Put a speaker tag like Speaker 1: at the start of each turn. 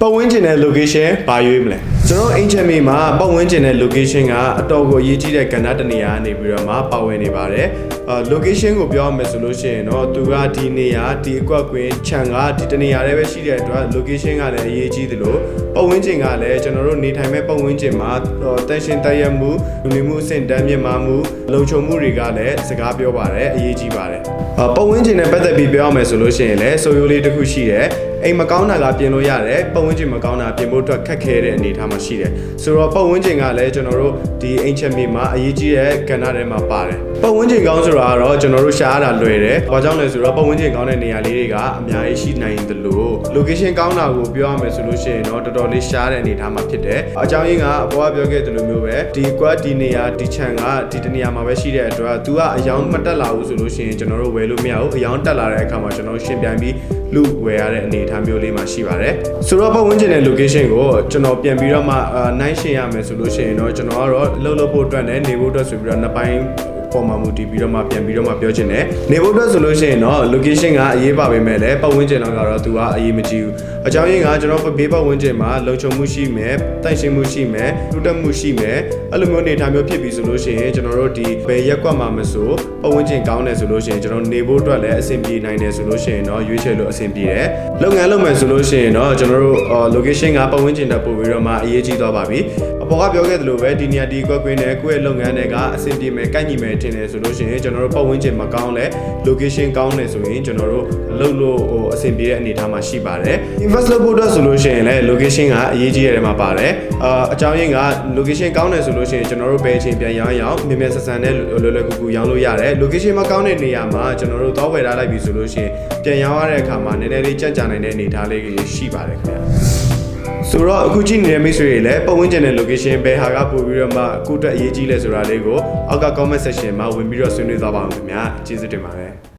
Speaker 1: ပတ်ဝန်းကျင်တဲ့ location ဘာရွေးမလဲကျွန်တော်အင်ချင်မီမှာပတ်ဝန်းကျင်တဲ့ location ကအတော်ကိုအရေးကြီးတဲ့ကဏ္ဍတစ်နေရာကနေပြီးတော့မှပါဝင်နေပါတယ်အာ location ကိုပြောရမယ်ဆိုလို့ရှိရင်တော့သူကဒီနေရာဒီအကွက်ကွင်းခြံကဒီတနေရာလေးပဲရှိတဲ့အတွက် location ကလည်းအရေးကြီးသလိုပတ်ဝန်းကျင်ကလည်းကျွန်တော်တို့နေထိုင်မဲ့ပတ်ဝန်းကျင်မှာတန်ရှင်းတည့်ရမှုလူနေမှုအဆင့်တန်းမြင့်မားမှုလုံခြုံမှုတွေကလည်းစကားပြောပါတယ်အရေးကြီးပါတယ်အာပတ်ဝန်းကျင်နဲ့ပတ်သက်ပြီးပြောရမယ်ဆိုလို့ရှိရင်လည်းဆိုရိုးလေးတစ်ခုရှိတယ်အိမ်မကောင်းတာကပြင်လို့ရတယ်ပတ်ဝန်းကျင်မကောင်းတာပြင်ဖို့အတွက်ခက်ခဲတဲ့အနေအထားမှာရှိတယ်ဆိုတော့ပတ်ဝန်းကျင်ကလည်းကျွန်တော်တို့ဒီအိမ်ချက်မြေမှာအရေးကြီးတဲ့ကဏ္ဍထဲမှာပါတယ် ပတ်ဝန်းကျင်ကောင်းဆိုတာကတော့ကျွန်တော်တို့ရှားရတာလွယ်တယ်ဘာကြောင့်လဲဆိုတော့ပတ်ဝန်းကျင်ကောင်းတဲ့နေရာလေးတွေကအများကြီးရှိနိုင်တယ်လို့ location ကောင်းတာကိုပြောရမယ်ဆိုလို့ရှိရင်တော့တော်တော်လေးရှားတဲ့အနေအထားမှာဖြစ်တယ်အကြောင်းရင်းကအပေါ်ကပြောခဲ့သလိုမျိုးပဲဒီကွက်ဒီနေရာဒီခြံကဒီတနေရာမှာပဲရှိတဲ့အတွက် तू ကအယောင်မတက်လာဘူးဆိုလို့ရှိရင်ကျွန်တော်တို့ဝယ်လို့မရဘူးအယောင်တက်လာတဲ့အခါမှာကျွန်တော်တို့ရှင်းပြိုင်ပြီးလူဝယ်ရတဲ့အနေအထားမျိုးလေးမှာရှိပါတယ်ဆိုတော့ပတ်ဝန်းကျင်တဲ့ location ကိုကျွန်တော်ပြန်ပြီးတော့မှအာနိုင်ရှင်းရမယ်ဆိုလို့ရှိရင်တော့ကျွန်တော်ကတော့လှုပ်လှုပ်ဖို့အတွက်နဲ့နေဖို့အတွက်ဆိုပြီးတော့နှစ်ပိုင်း ပေါ်မှာမူတည်ပြီးတော့မှပြန်ပြီးတော့မှပြောချင်တယ်နေဖို့အတွက်ဆိုလို့ရှိရင်တော့ location ကအရေးပါပေမဲ့လည်းပတ်ဝန်းကျင်တော့ကတော့သူကအရေးမကြီးဘူးအကြောင်းရင်းကကျွန်တော်ဘေးပတ်ဝန်းကျင်မှာလုံခြုံမှုရှိမယ်တိုက်ရှင်မှုရှိမယ်လူတက်မှုရှိမယ်အဲ့လိုမျိုးနေထားမျိုးဖြစ်ပြီဆိုလို့ရှိရင်ကျွန်တော်တို့ဒီဘယ်ရက်ကွက်မှာမဆိုပတ်ဝန်းကျင်ကောင်းတယ်ဆိုလို့ရှိရင်ကျွန်တော်နေဖို့အတွက်လည်းအဆင်ပြေနိုင်တယ်ဆိုလို့ရှိရင်တော့ရွေးချယ်လို့အဆင်ပြေတယ်လုပ်ငန်းလုပ်မယ်ဆိုလို့ရှိရင်တော့ကျွန်တော်တို့ location ကပတ်ဝန်းကျင်တက်ပို့ပြီးတော့မှအရေးကြီးသွားပါပြီအပေါ်ကပြောခဲ့သလိုပဲဒီနေရာဒီကွက်ကွင်းနဲ့ကိုယ့်ရဲ့လုပ်ငန်းတွေကအဆင်ပြေမယ်ကိုက်ညီမယ်ထင်တယ်ဆိုလို့ရှိရင်ကျွန်တော်တို့ပတ်ဝန်းကျင်မှာကောင်းလဲ location ကောင်းတယ်ဆိုရင်ကျွန်တော်တို့လုပ်လို့ဟိုအဆင်ပြေတဲ့အနေအထားမှာရှိပါတယ် invest လုပ်ဖို့အတွက်ဆိုလို့ရှိရင်လည်း location ကအရေးကြီးရတယ်မှာပါတယ်အာအကြောင်းရင်းက location ကောင်းတယ်ဆိုလို့ရှိရင်ကျွန်တော်တို့ဘယ်အချိန်ပြန်ရောင်းရအောင်မြင်မြန်ဆန်ဆန်နဲ့လွယ်လွယ်ကူကူရောင်းလို့ရတယ် location မကောင်းတဲ့နေရာမှာကျွန်တော်တို့တောဝယ်ထားလိုက်ပြီဆိုလို့ရှိရင်ပြန်ရောင်းရတဲ့အခါမှာနည်းနည်းလေးကြန့်ကြာနိုင်တဲ့အနေအထားလေးတွေရှိပါတယ်ခင်ဗျာ ဆိုတော့အခုကြည့်နေတဲ့မိတ်ဆွေတွေလည်းပတ်ဝန်းကျင်တဲ့ location ဘယ်ဟာကပို့ပြီးတော့မှအခုအတွက်အရေးကြီးလဲဆိုတာလေးကိုအောက်က comment section မှာဝင်ပြီးတော့ဆွေးနွေးသွားပါအောင်ခင်ဗျာကျေးဇူးတင်ပါတယ်